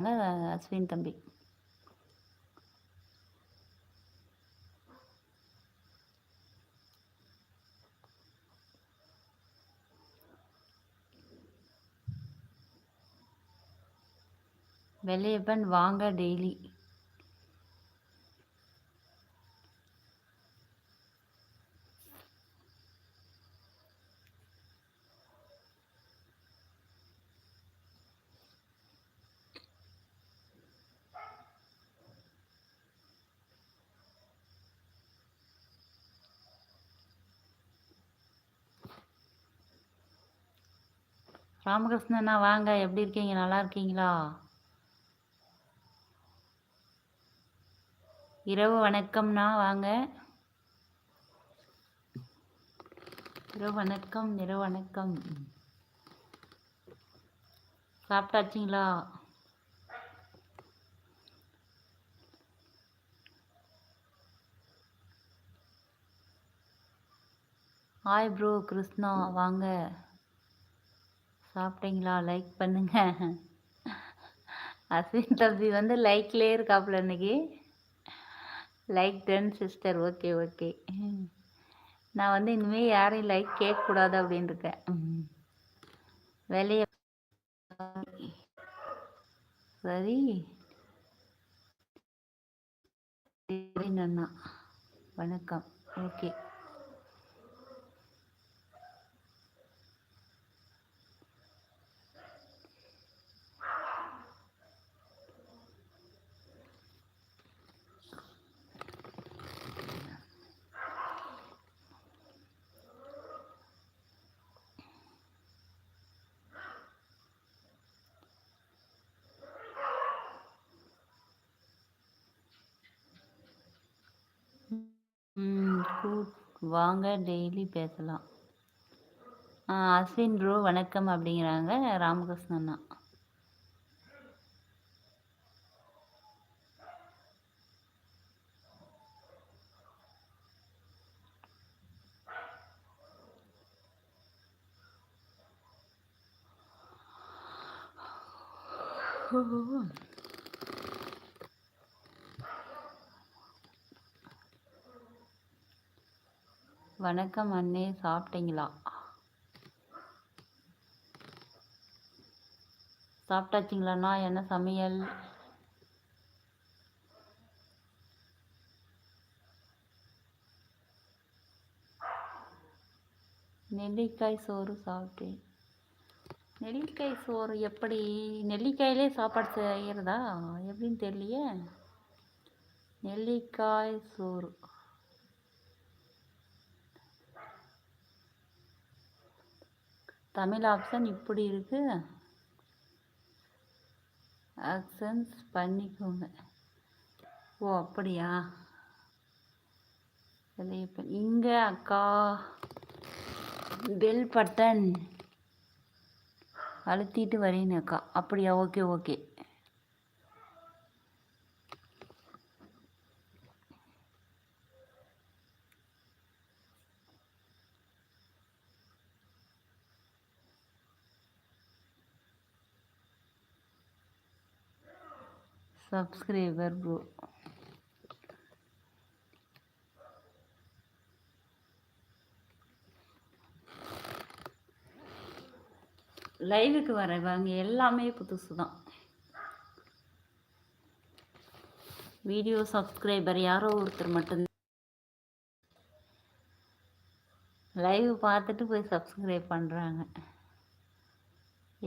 அஸ்வின் தம்பி. வெள்ளையப்பன் வாங்க டெய்லி ராமகிருஷ்ணண்ணா வாங்க. எப்படி இருக்கீங்க? நல்லா இருக்கீங்களா? இரவு வணக்கம்ண்ணா வாங்க. இரவு வணக்கம் இரவு வணக்கம். சாப்பிட்டாச்சிங்களா? Hi bro Krishna. வாங்க. சாப்பிட்டீங்களா? லைக் பண்ணுங்க. அஸ்வின் தம்பி வந்து லைக்லேயே இருக்காப்புல இன்னைக்கு. Like done sister okay okay நான் வந்து இனிமேல் யாரையும் லைக் கேட்கக்கூடாது அப்படின்னு இருக்கேன் வேலையை சரி. அண்ணா வணக்கம். ஓகே வாங்க டெய்லி பேசலாம். அஸ்வின் ப்ரோ வணக்கம் அப்படிங்கிறாங்க. ராமகிருஷ்ணன்னா Oh. வணக்கம் அண்ணே சாப்பிட்டீங்களா? சாப்பிட்டாச்சிங்களாண்ணா? என்ன சமையல்? நெல்லிக்காய் சோறு சாப்பிட்டேன். நெல்லிக்காய் சோறு எப்படி? நெல்லிக்காயிலே சாப்பாடு செய்கிறதா எப்படின்னு தெரியலையே. நெல்லிக்காய் சோறு. தமிழ் ஆப்ஷன் இப்படி இருக்குது ஆக்சன்ஸ் பண்ணிக்கோங்க. ஓ அப்படியா? இப்போ இங்கே அக்கா பெல் பட்டன் அழுத்திட்டு வரீங்க அக்கா. அப்படியா? Okay okay. சப்ஸ்கிரைபர் ப்ரோ லைவுக்கு வரவாங்க எல்லாமே புதுசு தான். வீடியோ சப்ஸ்கிரைபர் யாரோ ஒருத்தர் மட்டும் லைவ் பார்த்துட்டு போய் சப்ஸ்கிரைப் பண்ணுறாங்க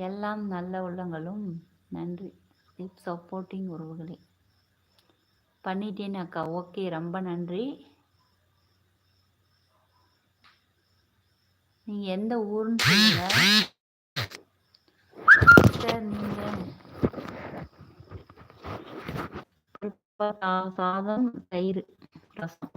எல்லாம் நல்ல உள்ளங்களும். நன்றி. கீப் சப்போர்ட்டிங் உறவுகளே. பண்ணிட்டேன்னு அக்கா. ஓகே. ரொம்ப நன்றி. நீங்கள் எந்த ஊருன்னு சொல்லுங்க நீங்கள் சாதம் தயிர் ரசம்.